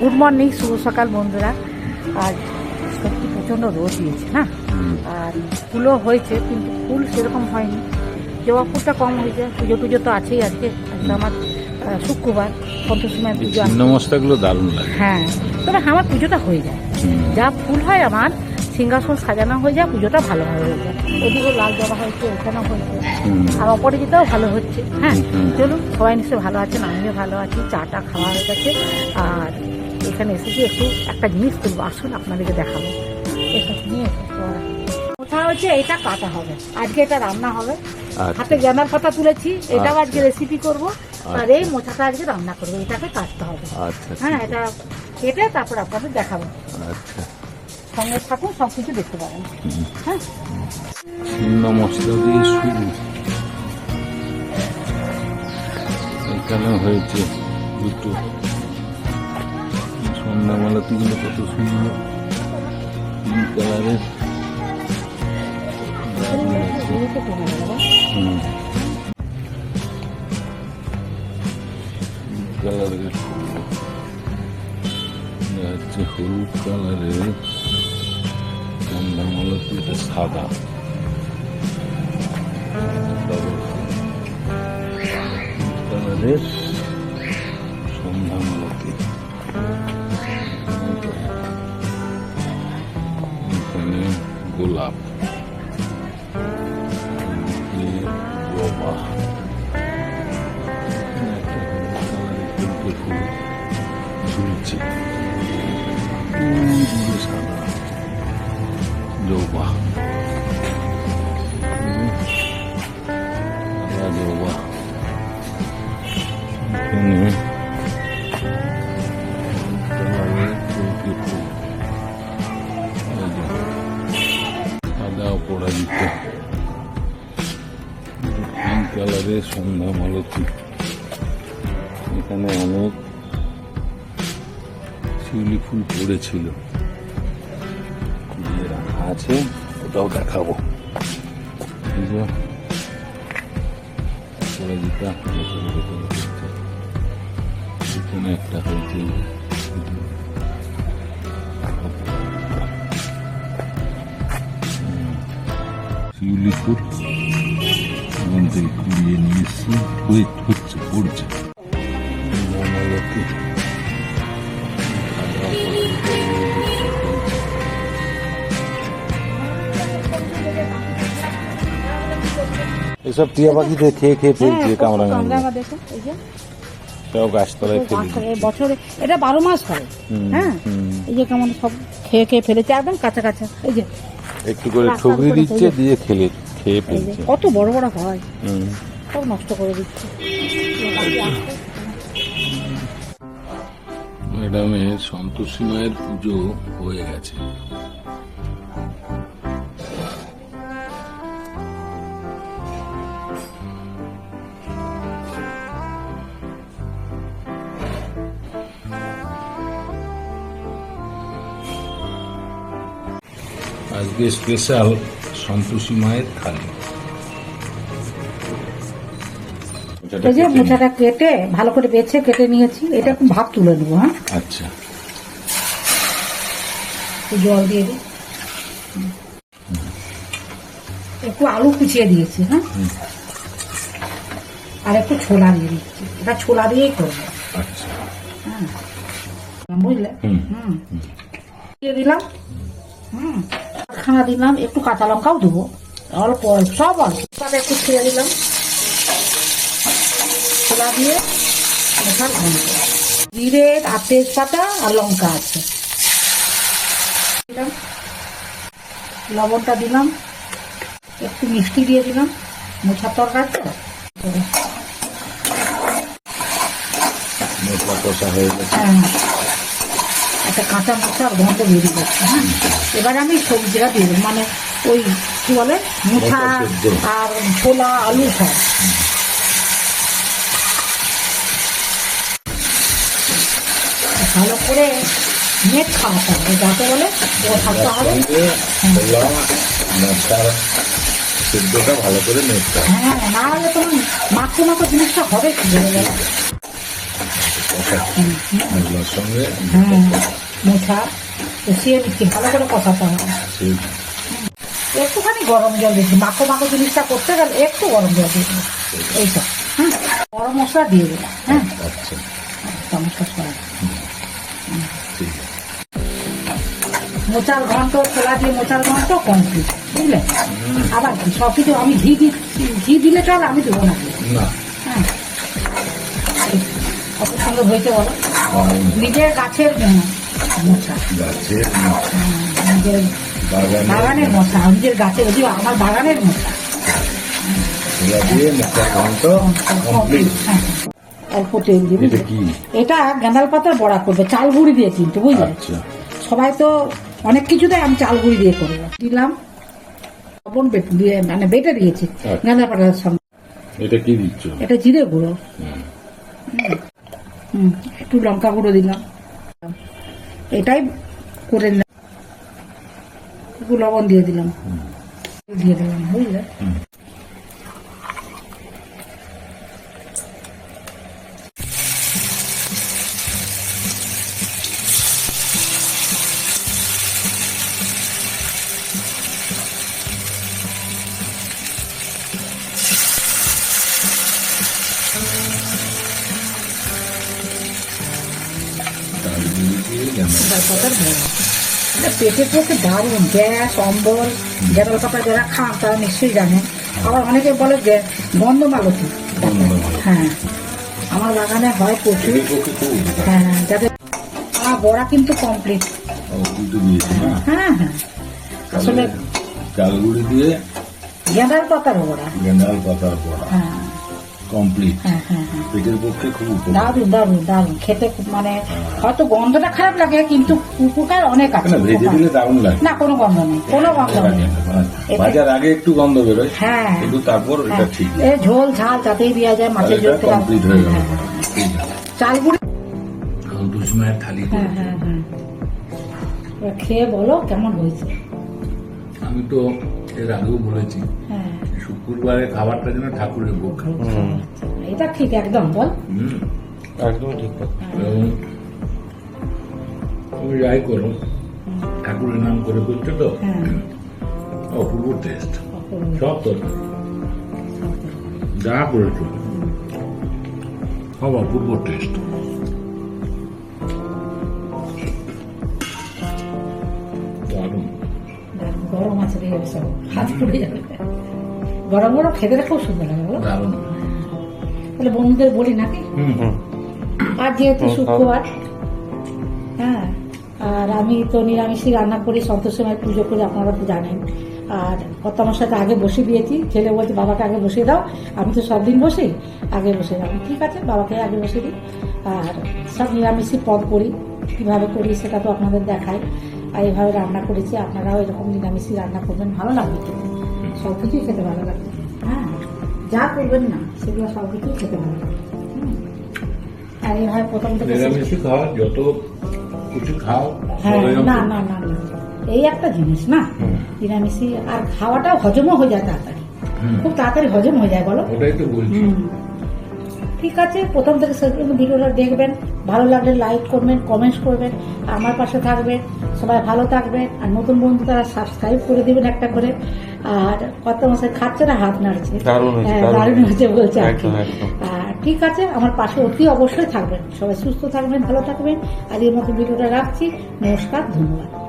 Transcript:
Good morning শুভ সকাল বন্ধুরা। আর সত্যি প্রচণ্ড রোদ দিয়েছে না? আর ফুলও হয়েছে কিন্তু ফুল সেরকম হয়নি। জবা ফুলটা কম হয়েছে পুজো টুজো তো আছেই আজকে। আজকে আমার শুক্রবার সন্তোষময় সময় পুজো আছে। ছিন্ন মস্তাগুলো দারুণ লাগে। হ্যাঁ তবে আমার পুজোটা হয়ে যায়। যা ফুল হয় আমার সিংহাসন সাজানো হয়ে যায় পুজোটা ভালো হয়ে যায়। ওদিকে লাল জবা হয়েছে ওখানেও হয়েছে। আর অপরাজিতাও ভালো হচ্ছে হ্যাঁ। চলুন সবাই নিশ্চয়ই ভালো আছেন আমিও ভালো আছি চাটা খাওয়া হয়ে গেছে। আর এখানে এসে এসেছি একটু একটা জিনিস তুলবো আসুন আপনাদেরকে দেখাবো। এসব নিয়ে কোথাও হচ্ছে এটা কাটা হবে। আজকে এটা রান্না হবে। আচ্ছা। হাতে জ্ঞানার পাতা তুলেছি এটাও আচ্ছা। আজকে রেসিপি করব। আর এই মোচাটা আজকে রান্না করব এটাকে কাটতে হবে। আচ্ছা হ্যাঁ এটা কেটে তারপর আপনাদের দেখাবো। আচ্ছা। সঙ্গে থাকুন সব কিছু দেখতে পাবেন হ্যাঁ। মশলা দিয়ে শুরু। এখানে হয়েছে দুটো। সন্ধ্যামালা তুগুলো কত সুন্দর পিঙ্ক কালারের কালারের হচ্ছে হলুদ কালারের সন্ধ্যামালতি এটা সাদা কালারের গোলাপ এদিকে জবা এখানে একটা পিঙ্ক সন্ধ্যা মালতী এখানে অনেক শিউলি ফুল পড়েছিল। রাখা আছে, ওটাও দেখাবো। এখানে একটা হয়েছে। শিউলি ফুল। কুড়িয়ে নিয়ে এসছি হয়ে হচ্ছে পড়ছে। এসব টিয়া পাখিতে খেয়ে খেয়ে হ্যাঁ, কামড়া দেখুন, সব গাছতলায় ফেলে বছরে এটা বারো মাস হয়। হুম, হ্যাঁ? হুম। এই যে কেমন সব খেয়ে খেয়ে ফেলেছে একদম কাঁচা কাঁচা। এই যে একটু করে ঠুকরি দিচ্ছে দিয়ে খেলে খেয়ে ফেলছে কত বড় বড় হয়। হুম। সব নষ্ট করে দিচ্ছে। ম্যাডামের সন্তোষী মায়ের পুজো হয়ে গেছে। আজকে স্পেশাল সন্তোষী মায়ের থালি এই যে মোচাটা কেটে ভালো করে বেছে কেটে নিয়েছি এটা একটু ভাত তুলে নেব হ্যাঁ? আচ্ছা। একটু জল দিয়ে দিই। একটু আলু কুচিয়ে দিয়েছি হ্যাঁ? আর একটু ছোলা দিয়ে দিচ্ছি। এটা ছোলা দিয়েই করব। আচ্ছা। বুঝলে? হুম। হুম। দিয়ে দিলাম। হুম। খানা দিলাম একটু কাঁচা লঙ্কাও দেবো। অল্প অল্প সব অল্প। একটু ছেড়ে দিলাম ছোলা দিয়ে মোটার ঘন্ট জিরে আর তেজপাতা আর লঙ্কা আছে। দিলাম। লবণটা দিলাম। একটু মিষ্টি দিয়ে দিলাম। মোছার তরকারি তো। মশলা কষা হয়ে গেছে। হ্যাঁ। একটা কাঁচা মশলার গন্ধ বেরিয়ে যাচ্ছে হ্যাঁ? এবার আমি সবজিটা দিয়ে দেবো। মানে ওই কি বলে? মুঠা আর ছোলা আলু সব। ভালো করে মেঘ খাওয়াতে হবে। যাতে বলে ও থাকতে হবে। সেদ্ধটা ভালো করে নিতে হবে হ্যাঁ না হলে তোমার মাখো মাখো জিনিসটা হবে কি বলে বলো? সঙ্গে হ্যাঁ মোছা কষিয়ে নিচ্ছি ভালো করে কষাতে হবে? একটুখানি গরম জল দিচ্ছি মাখো মাখো জিনিসটা করতে গেলে একটু গরম জল দিয়ে দেবো এইসব হ্যাঁ গরম মশলা দিয়ে দিলাম। হ্যাঁ। আচ্ছা। চামচটা সরাই ঠিক মোচার ঘন্ট খোলা দিয়ে মোচার ঘন্ট কমপ্লিট বুঝলে? আবার কি? সব কিছু আমি ঘি ঘি দিলে চল আমি দেবো না। না। হ্যাঁ। সুন্দর হয়েছে বলো? নিজের গাছের নিজের বাগানের মোচা নিজের গাছের যদিও আমার বাগানের দিয়ে হ্যাঁ, অল্প তেল দিবি এটা গেঁদাল পাতার বড়া করবে চাল গুঁড়ি দিয়ে কিন্তু বুঝলে? আচ্ছা। সবাই তো অনেক কিছুতে আমি চাল গুঁড়ি দিয়ে করব দিলাম। লবণ বেটে দিয়ে মানে বেটে দিয়েছি আচ্ছা। গেঁদা পাতার সঙ্গে। এটা কি দিচ্ছ? এটা জিরে গুঁড়ো। হুম। একটু লঙ্কা গুঁড়ো দিলাম। এটাই করে নিলাম একটু লবণ দিয়ে দিলাম। দিয়ে দিলাম বুঝলে? পাতার এটা পেটের পক্ষে দারুণ গ্যাস অম্বল গেঁদাল পাতা যারা খান তারা নিশ্চয়ই জানেন। আবার অনেকে বলে যে গন্ধমালতি। হ্যাঁ আমার বাগানে হয় প্রচুর হ্যাঁ যাদের আমার বড়া কিন্তু কমপ্লিট হ্যাঁ হ্যাঁ। আসলে চালগুড়ি দিয়ে গেঁদাল পাতার বড়া। গেন্দাল পাতার বড়া। হ্যাঁ। কমপ্লিট হ্যাঁ হ্যাঁ হ্যাঁ। পেটের পক্ষে খুব উপকার। দারুণ দারুণ দারুণ। খেতে খুব মানে হয়তো গন্ধটা খারাপ লাগে কিন্তু উপকার অনেক আছে না ভেজে উপকার। দিলে দারুণ লাগে। না কোনো গন্ধ নেই কোনো গন্ধ নেই। ভাজার আগে একটু গন্ধ বেরোয় হ্যাঁ। কিন্তু তারপর এটা। ঠিক। এ ঝোল ঝাল যাতেই দেওয়া যায় মাছের ঝোল কমপ্লিট হয়ে গেল। চালগুড়ি দুসময়ের থালি হ্যাঁ হ্যাঁ হ্যাঁ। খেয়ে বলো কেমন হয়েছে। আমি তো এর আগেও বলেছি। হ্যাঁ। শুক্রবারে খাবারটা যেন ঠাকুরের ভোগ এটা ঠিক একদম বল। হুম। একদম ঠিক তুমি যাই করো ঠাকুরের নাম করে করছ তো? হ্যাঁ। অপূর্ব টেস্ট সব তো যা করেছ। সব অপূর্ব টেস্ট গরম আছে রে সব হাত পুড়ে যাবে। গরম গরম খেতে খুব সুন্দর লাগে বলো। তাহলে বন্ধুদের বলি নাকি? আর যেহেতু শুক্রবার হ্যাঁ আর আমি তো নিরামিষই রান্না করি সন্তোষী মায়ের পুজো করি আপনারা তো জানেন। আর কর্তামার সাথে আগে বসে দিয়েছি ছেলে বলছে বাবাকে আগে বসিয়ে দাও আমি তো সব দিন বসি আগে বসে দাও। ঠিক আছে বাবাকে আগে বসে দিই। আর সব নিরামিষই পদ করি কীভাবে করি সেটা তো আপনাদের দেখাই। আর এইভাবে রান্না করেছি আপনারাও এরকম নিরামিষই রান্না করবেন ভালো লাগবে সব কিছুই খেতে ভালো লাগে। হ্যাঁ যা করবেন না সেগুলো সব কিছুই খেতে ভালো লাগে। আর প্রথম থেকে খাও যত কিছু খাও হ্যাঁ না না না না। এই একটা জিনিস না নিরামিষই আর খাওয়াটাও হজমও হয়ে যায় তাড়াতাড়ি। খুব তাড়াতাড়ি হজম হয়ে যায় বলো। ওটাই তো বলছি। ঠিক আছে প্রথম থেকে শেষ পর্যন্ত ভিডিওটা দেখবেন। ভালো লাগলে লাইক করবেন কমেন্টস করবেন আমার পাশে থাকবেন সবাই ভালো থাকবেন আর নতুন বন্ধু তারা সাবস্ক্রাইব করে দিবেন একটা করে। আর কত মাসে খাচ্ছে না হাত নাড়ছে। দারুণ হয়েছে, হ্যাঁ, বলছে আর কি। ঠিক আছে আমার পাশে অতি অবশ্যই থাকবেন। সবাই সুস্থ থাকবেন ভালো থাকবেন আর এর মতো ভিডিওটা রাখছি। নমস্কার ধন্যবাদ।